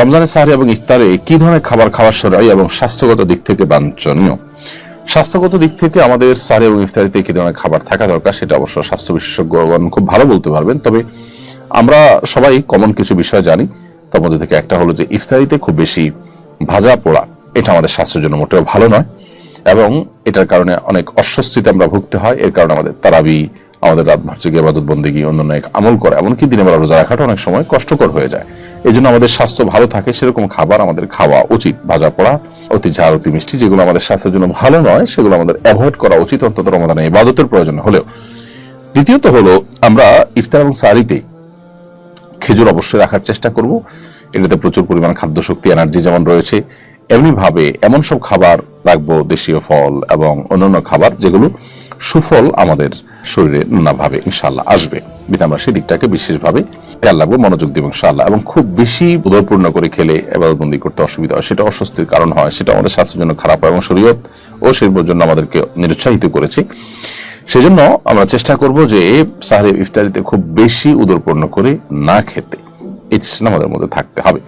রমজানের সাহারি এবং ইফতারে কি ধরনের খাবার খাওয়া সরাই এবং স্বাস্থ্যগত দিক থেকে বাঞ্ছনীয়? স্বাস্থ্যগত দিক থেকে আমাদের সাহারি এবং ইফতারিতে কি ধরনের খাবার থাকা দরকার সেটা অবশ্য স্বাস্থ্য বিশেষজ্ঞগণ খুব ভালো বলতে পারবেন। তবে আমরা সবাই কমন কিছু বিষয় জানি, তার মধ্যে থেকে একটা হলো যে ইফতারিতে খুব বেশি ভাজা পোড়া, এটা আমাদের স্বাস্থ্যের জন্য মোটেও ভালো নয়। এবং এটার কারণে অনেক অস্বস্তিতে আমরা ভুগতে হয়, এর কারণে আমাদের তারাবি আমাদের রাত ভার্যকে আবাদত বন্দিগি অন্যান্য এক আমল করে, এমনকি দিনে বেলা রোজা রাখাটা অনেক সময় কষ্টকর হয়ে যায়। এই জন্য আমাদের স্বাস্থ্য ভালো থাকে, সেরকম খাবার আমাদের খাওয়া উচিত। ভাজা পোড়া, অতি ঝাল, অতি মিষ্টি, যেগুলো আমাদের স্বাস্থ্যের জন্য ভালো নয়, সেগুলো আমাদের অ্যাভয়েড করা উচিত। অন্তত রমাদানে ইবাদতের প্রয়োজন হলেও। দ্বিতীয়ত হলো, আমরা ইফতার এবং সারিতে খেজুর অবশ্যই রাখার চেষ্টা করব। এটাতে প্রচুর পরিমাণ খাদ্য শক্তি এনার্জি যেমন রয়েছে এমনি ভাবে এমন সব খাবার রাখব, দেশীয় ফল এবং অন্যান্য খাবার যেগুলো সুফল আমাদের শরীরে নানাভাবে ইনশাল্লাহ আসবে। আমরা সেদিকটাকে বিশেষভাবে খেয়াল রাখব, মনোযোগ দিব ইনশাল্লাহ এবং খুব বেশি উদরপূর্ণ করে খেলে এবারবন্দি করতে অসুবিধা হয়। সেটা অস্বস্তির কারণ হয়, সেটা আমাদের স্বাস্থ্যের জন্য খারাপ হয় এবং শরীয়ত ও শিল্পের জন্য আমাদেরকে নিরুৎসাহিত করেছে। সেজন্য আমরা চেষ্টা করব যে সাহারি ইফতারিতে খুব বেশি উদরপূর্ণ করে না খেতে। এই চেষ্টা আমাদের মধ্যে থাকতে হবে।